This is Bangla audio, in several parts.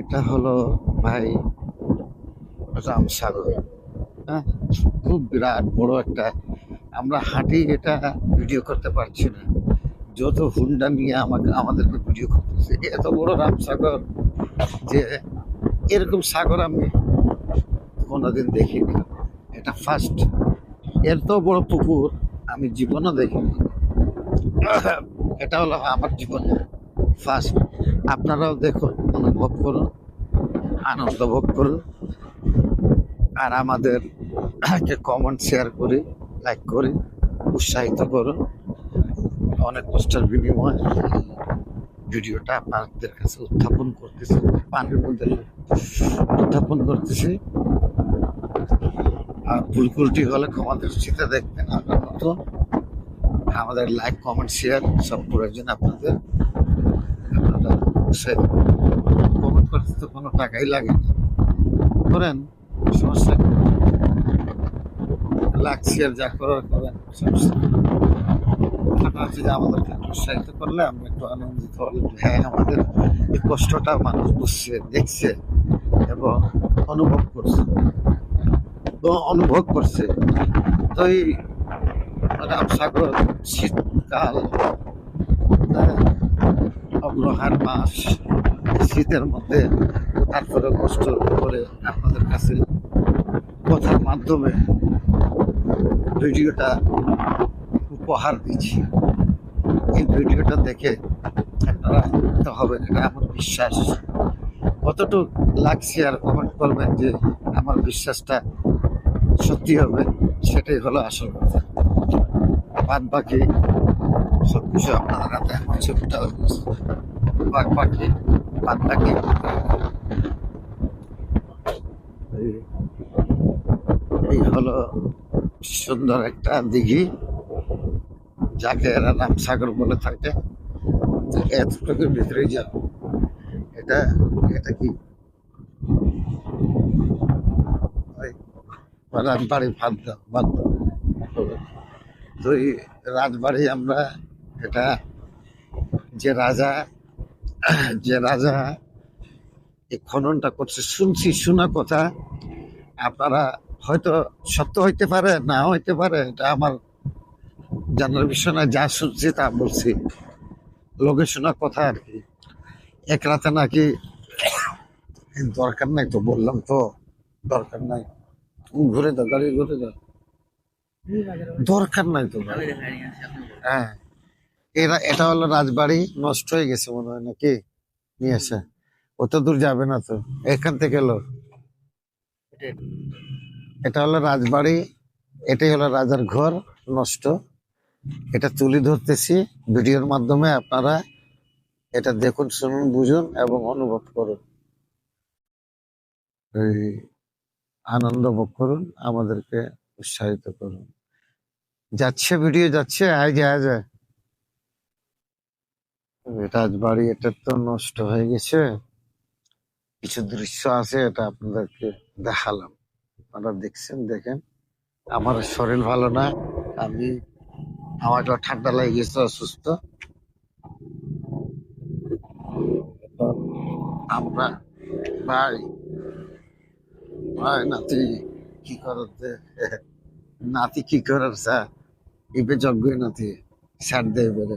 এটা হলো ভাই রামসাগর হ্যাঁ খুব বিরাট বড় একটা, আমরা হাঁটি এটা ভিডিও করতে পারছি না। যত হুন্ডা নিয়ে আমাকে, আমাদেরকে ভিডিও করতেছে, এত বড় রামসাগর যে এরকম সাগর আমি কোনোদিন দেখিনি। এটা ফার্স্ট এত বড় পুকুর আমি জীবনও দেখিনি। এটা হলো আমার জীবনে ফার্স্ট আপনারাও দেখুন, অনুভব করুন, আনন্দ ভোগ করুন। আর আমাদের কমেন্ট শেয়ার করি লাইক করি, উৎসাহিত করুন। অনেক কষ্টের বিনিময় ভিডিওটা আপনাদের কাছে উত্থাপন করতেছি, পানির মধ্যে উত্থাপন করতেছি। আর ভুল ত্রুটি হলে ক্ষমা দৃষ্টিতে দেখবেন। আপনার মতো আমাদের লাইক কমেন্ট শেয়ার সব প্রয়োজন আপনাদের। আপনারা কমেন্ট করতে তো কোনো টাকাই লাগে না। করেন সমস্যা? লাইক শেয়ার যা করার করেন, সমস্যা নেই। কথাটা যে আমাদেরকে উৎসাহিত করলে আমরা একটু আনন্দিত হলে হ্যাঁ আমাদের এই কষ্টটা মানুষ বুঝছে, দেখছে এবং অনুভব করছে। অনুভব করছে। তো এই রামসাগর শীতকাল অগ্রহায়ণ মাস শীতের মধ্যে তারপরে কষ্ট করে আপনাদের কাছে কথার মাধ্যমে ভিডিওটা উপহার দিচ্ছি এই ভিডিওটা দেখে আপনারা তো হবে এটা আমার বিশ্বাস। কতটুকু লাগছে আর কমেন্ট করবেন যে আমার বিশ্বাসটা সত্যি হবে, সেটাই হলো আসল কথা। বাদ বাকি সব কিছু আপনাদের হাতে আমার ছবিটা বাদ বাকি বাদ বাকি এই- হলো সুন্দর একটা দিঘি, যাকে এরা রামসাগর বলে থাকে। তো এতটুকুর ভিতরে যাও। এটা এটা কি? রাজবাড়ি দাও বাদ তো এই রাজবাড়ি আমরা এটা যে রাজা যে রাজা এই খননটা করছে শুনছি শোনা কথা। আপনারা হয়তো সত্য হইতে পারে না হইতে পারে এটা আমার জানার বিষয় না যা শুনছি তা বলছি। লোকে শোনা কথা আর কি। এক রাতে নাকি দরকার নাই তো বললাম তো দরকার নাই। ঘুরে দাও গাড়ি ঘুরে দাও। দরকার নাই তো। হ্যাঁ। এরা, এটা হলো রাজবাড়ি নষ্ট হয়ে গেছে মনে হয় নাকি? নিয়ে আসে অত দূর যাবে না তো। এখান থেকে এলো। এটা হলো রাজবাড়ি, এটাই হলো রাজার ঘর, নষ্ট। এটা তুলে ধরতেছি, ভিডিওর মাধ্যমে আপনারা এটা দেখুন, শুনুন, বুঝুন এবং অনুভব করুন। আনন্দ ভোগ করুন, আমাদেরকে উৎসাহিত করুন। যাচ্ছে, ভিডিও যাচ্ছে, আয় যায় যায় রাজবাড়ি এটা তো নষ্ট হয়ে গেছে। কিছু দৃশ্য আছে, এটা আপনাদেরকে দেখালাম। আপনারা দেখছেন, দেখেন। আমার শরীর ভালো না, আমি আমাকে ঠান্ডা লেগে গেছে, অসুস্থ। আমরা ভাই ভাই, নাতি, কি করতে? নাতি কি করার স্যার? ইবে যজ্ঞ নাতি, স্যার দেয় বলে।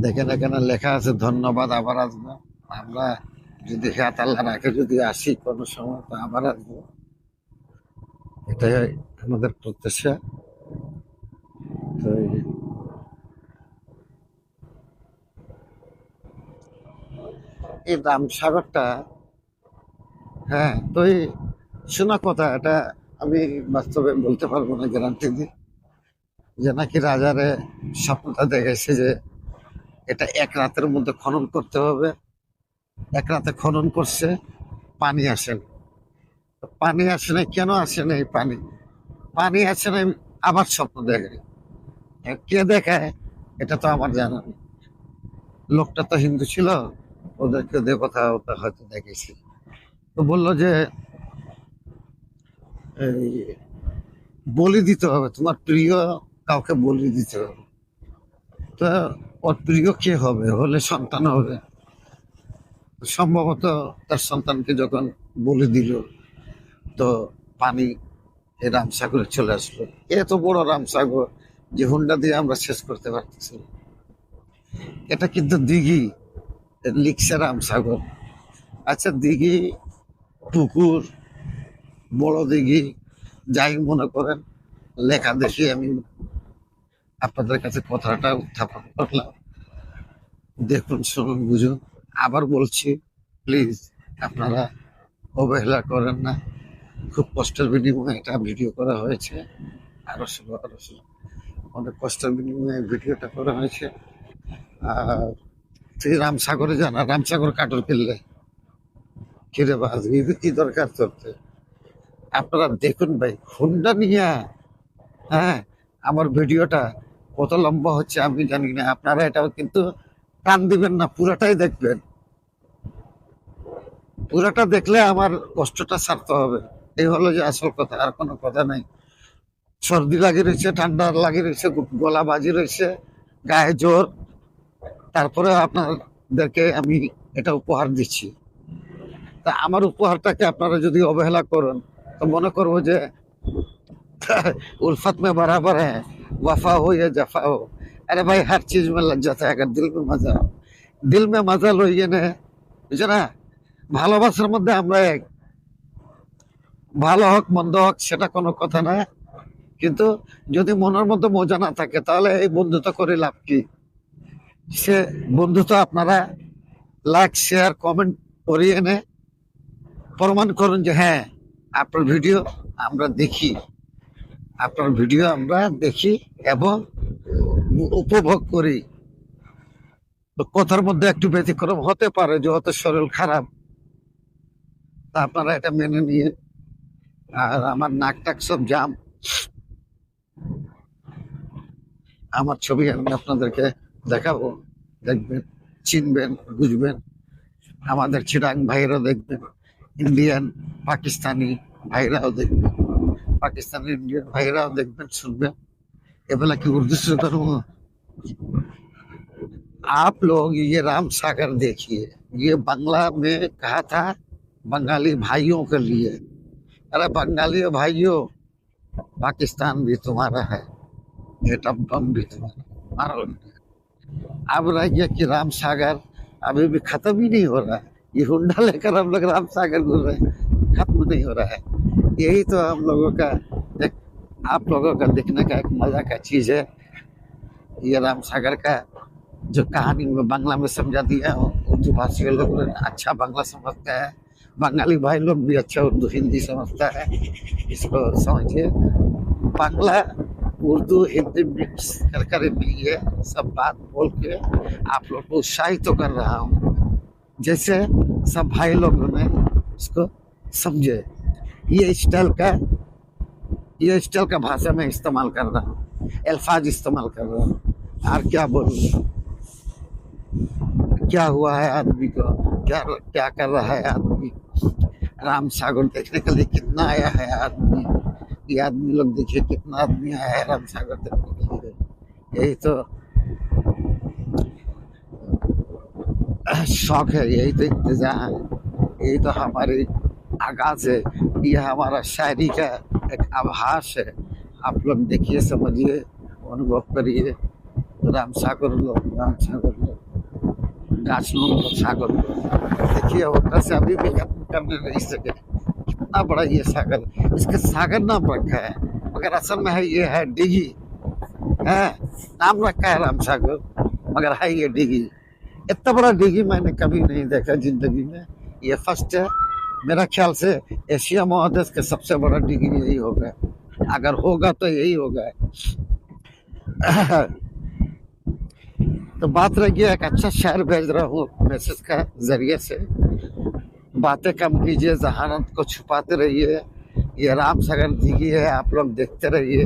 দেখেন, এখানে লেখা আছে, ধন্যবাদ, আবার আসব। আমরা যদি হাত আল্লাহ রাখে যদি আসি কোনো সময়, তো আবার আসব। এটাই আমাদের প্রত্যাশা। তো এই- রামসাগরটা হ্যাঁ তো এই শোনা কথা, এটা আমি বাস্তবে বলতে পারব না গ্যারান্টি দিয়ে যে নাকি রাজারে স্বপ্নটা দেখেছে যে এটা এক রাতের মধ্যে খনন করতে হবে। এক রাতে খনন করছে, পানি আসে না। তো পানি আসে না কেন আসে না এই পানি? পানি আসে না আবার স্বপ্ন দেখে কে দেখায়, এটা তো আমার জানা নেই। লোকটা তো হিন্দু ছিল, ওদেরকে দেবতা ওটা হয়তো দেখেছি। তো বলল যে বলি দিতে হবে। তোমার প্রিয় কাউকে বলে দিতে হবে। তো ওর প্রিয় কে হবে? হলে সন্তান হবে। সম্ভবত তার সন্তানকে যখন বলে দিল, তো পানি এই রামসাগরে চলে আসলো। এত বড় রামসাগর যে হুন্ডা দিয়ে আমরা শেষ করতে পারতেছি এটা কিন্তু দিঘি, লিখছে রামসাগর। আচ্ছা দিঘি, পুকুর বড় দিঘি, যাই মনে করেন, লেখা দেখি আমি আপনাদের কাছে কথাটা উত্থাপন করলাম। দেখুন, শুনুন, বুঝুন। আবার বলছি প্লিজ আপনারা অবহেলা করেন না। খুব কষ্টের বিনিময়ে এটা ভিডিও করা হয়েছে। আরও ছিল আরও ছিল অনেক কষ্টের বিনিময়ে ভিডিওটা করা হয়েছে। আর তুই রামসাগরে জানা রামসাগর কাটর ফেললে। কিরে এটা কি দরকার করতে আপনারা দেখুন ভাই হুন্ডা নিয়ে হ্যাঁ আমার ভিডিওটা কত লম্বা হচ্ছে আমি জানি না, আপনারা এটাও কিন্তু টান দিবেন না, পুরাটাই দেখবেন। পুরাটা দেখলে আমার কষ্টটা সারতে হবে, এই হলো যে আসল কথা, আর কোনো কথা নাই। সর্দি লাগে রয়েছে, ঠান্ডা লাগে রয়েছে গলা বাজি রয়েছে, গায়ে জোর। তারপরে আপনাদেরকে আমি এটা উপহার দিচ্ছি। তা আমার উপহারটাকে আপনারা যদি অবহেলা করেন তো মনে করবো যে उल्फत में बराबर है वफा हो या जफा हो अरे भाई हर चीज में लज्जत है अगर दिल में मजा हो দিল মে মজা লইয়ে নে বুঝছো না ভালোবাসার মধ্যে আমরা এক ভালো হোক মন্দ হোক সেটা কোনো কথা না কিন্তু যদি মনের মধ্যে মজা না থাকে তাহলে এই বন্ধুত্ব করে লাভ কি সে বন্ধুত্ব আপনারা লাইক শেয়ার কমেন্ট করিয়ে এনে প্রমাণ করুন যে হ্যাঁ আপনার ভিডিও আমরা দেখি। আপনার ভিডিও আমরা দেখি এবং উপভোগ করি। কথার মধ্যে একটু ব্যতিক্রম হতে পারে যে হয়তো শরীর খারাপ। তা আপনারা এটা মেনে নিয়ে, আর আমার নাক টাক সব জাম। আমার ছবি আমি আপনাদেরকে দেখাবো। দেখবেন, চিনবেন, বুঝবেন। আমাদের চিরাং ভাইরাও দেখবেন। ইন্ডিয়ান পাকিস্তানি ভাইরাও দেখবেন पाकिस्तानी इंडियन भाईरा देखबें सुनबें ये बोला कि उर्दू से करूँ आप लोग ये राम सागर देखिए ये बंगला में कहा था बंगाली भाइयों के लिए अरे बंगाली भाइयों पाकिस्तान भी तुम्हारा है एटम बम भी तुम्हारा मारो इन्हें। अब रह गया कि राम सागर अभी भी खत्म ही नहीं हो रहा है ये हुंडा लेकर हम लोग राम सागर घूम रहे हैं। खत्म नहीं हो रहा है। यही तो हम लोगों का एक आप लोगों का देखने का एक मज़ा का चीज़ है। ये राम सागर का जो कहानी में बांग्ला में समझा दिया हूँ। उर्दू भाषी लोग अच्छा बांग्ला समझते हैं। बंगाली भाई लोग भी अच्छा उर्दू, हिंदी समझता है। इसको समझिए। बांग्ला, उर्दू, हिंदी मिक्स कर कर भी ये सब बात बोल के आप लोग को उत्साहित तो कर रहा हूँ। जैसे सब भाई लोगों ने इसको समझे। ये स्टाइल का, ये स्टाइल का भाषा में इस्तेमाल कर रहा हूँ, अल्फाज इस्तेमाल कर रहा हूँ। और क्या बोलूँ? क्या हुआ है आदमी को? क्या क्या कर रहा है आदमी? राम सागर देखने के लिए कितना आया है आदमी? ये आदमी लोग देखिए कितना आदमी आया है राम सागर देखने के लिए। यही तो शौक है, यही तो इंतज़ार है। यही तो हमारी आगाज़ है। ये हमारा शायरी का एक आभास है। आप लोग देखिए, समझिए, अनुभव करिए। राम सागर लोग राम सागर लोग गाछ लोग सागर लोग देखिए होटल से अभी भी खत्म करने नहीं सके। कितना बड़ा ये सागर, इसका सागर नाम रखा है। मगर असल में है, ये है डिगी। है? नाम रखा है राम सागर, मगर है ये डिगी। इतना बड़ा डिगी मैंने कभी नहीं देखा ज़िंदगी में। ये फ़र्स्ट है। मेरा ख्याल से एशिया महादेश का सबसे बड़ा डिग्री यही होगा अगर होगा तो यही होगा तो बात रह एक अच्छा शहर भेज रहा हूँ मैसेज का ज़रिए से। बातें कम कीजिए, जहानत को छुपाते रहिए। ये राम सागर दिगी है, आप लोग देखते रहिए।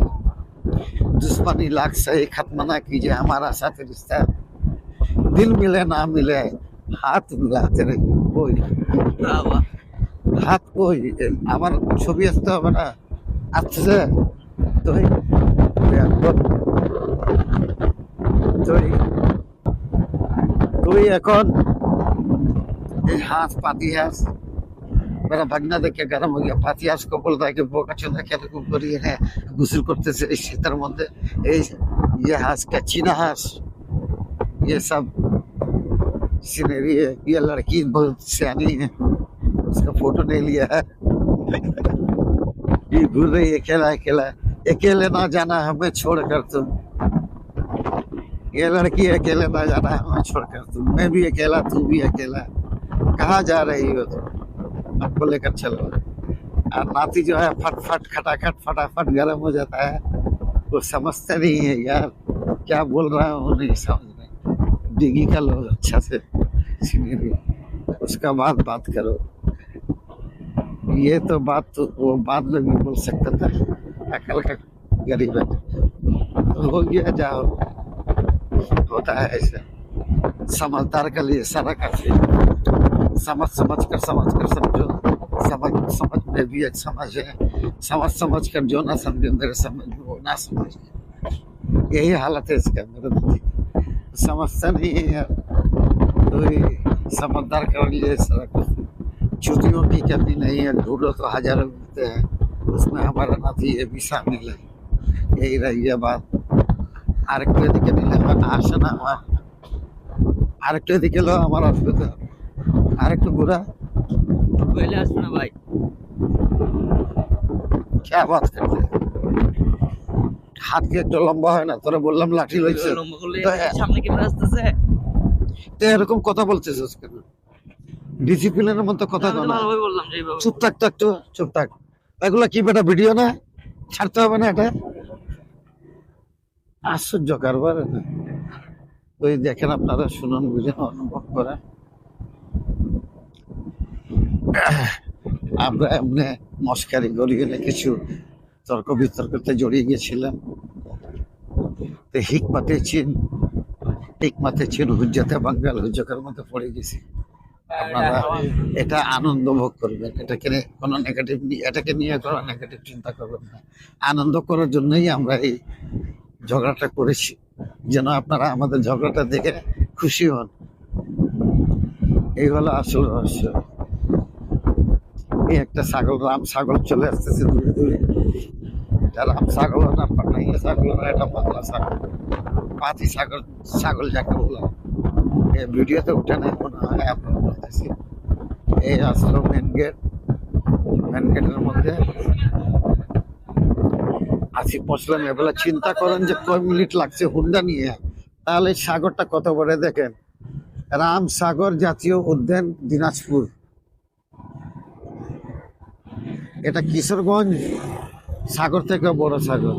दुश्मनी लाख सही खत्म ना कीजिए, हमारा साथ रिश्ता দিল মিলে, না মিলে, হাত মিলাতে কই? হাত কই? আমার ছবি আসতে হবে না? আসছে? তুই এখন এই হাঁস পাতি হাঁস বেলা ভাগনা দেখে গরম হয়ে গিয়া পাতি হাঁস, কপল তাকে বোকা চন্দা খেলে করিয়ে নেয় করতেছে এই সেতার মধ্যে। এই ইয়ে হাঁস কে চীনা হাঁস। ये सब सीनरी है। ये लड़की बहुत सियानी है। उसका फ़ोटो नहीं लिया है। ये घूर रही है अकेला अकेला अकेले ना जाना है, हमें छोड़ कर तुम ये लड़की अकेले ना जाना है, हमें छोड़ कर तुम मैं भी अकेला, तू भी अकेला। कहाँ जा रही हो तुम हमको लेकर चलो। और नाती जो है फट फट खटाखट, फटाफट गर्म हो जाता है। वो समझते नहीं है यार, क्या बोल रहा हूँ नहीं समझ डिगी का लो अच्छा से सीनरी उसका बाद बात करो। ये तो बात तो वो बाद में भी बोल सकता था। अकल का गरीब है। तो हो गया जाओ। होता है ऐसे। समझदार के लिए सारा काफ़ी समझ समझ कर समझ कर समझो। समझ समझ में भी एक समझ है। समझ समझ कर जो ना समझे मेरे समझ, वो ना समझ। यही हालत है इसका, मेरे नजदीक समझता नहीं है यार तो ये समझदार कर लिए सारा कुछ चुतियों की कमी नहीं है ढूंढो तो हजारों मिलते हैं उसमें हमारा नाती ये भी शामिल है यही रही है बात আরেকটু এদিকে নিলে আমার আসে না আমার আরেকটু এদিকে এলো আমার অসুবিধা আরেকটু ঘোরা পহলে আসবে না ভাই क्या बात करते हैं? হাত কি একটু লম্বা হয় না তোরা বললাম লাঠি লইছে। সামনে ক্যামেরা আসতেছে। তো এরকম কথা বলতেছিস কেন ডিসিপ্লিনের মতো কথা আমি কো তো না। ভালোভাবে বললাম চুপ থাক তো একটু চুপ থাক। এগুলো কি বেটা ভিডিও না? ছাড়তে হবে না এটা? আশ্চর্য কারবার ওই দেখেন আপনারা শুনুন বুঝেন অনুভব করে আমরা এমনি মস্কারি গড়িয়ে কিছু তর্ক বিতর্কতে জড়িয়ে গেছিলাম। তো হিকমাতে চীন হিকমাতে চীন হুজ্জাতে বাঙ্গাল হুজ্জকের মধ্যে পড়ে গেছি। আপনারা এটা আনন্দ ভোগ করবেন। এটাকে কোনো নেগেটিভ এটাকে নিয়ে কোনো নেগেটিভ চিন্তা করবেন না। আনন্দ করার জন্যই আমরা এই ঝগড়াটা করেছি। যেন আপনারা আমাদের ঝগড়াটা দেখে খুশি হন। এই হলো আসল রহস্য। এই একটা ছাগল রাম ছাগল চলে আসতেছে দূরে দূরে। এটা রাম ছাগল না পাঠাইয়া ছাগল না, এটা বাংলা ছাগল। পাতি ছাগল ছাগল যাকে বলা। এই ভিডিওতে উঠে নাই, মনে হয় আপনার বলতেছি এই আসলো মেন গেট মেন গেটের মধ্যে আসি, পৌঁছলাম। এবেলা চিন্তা করেন যে কয় মিনিট লাগছে হুন্ডা নিয়ে। তাহলে সাগরটা কত বড় দেখেন। রাম সাগর জাতীয় উদ্যান, দিনাজপুর। এটা কিশোরগঞ্জ। সাগর থেকে বড় সাগর।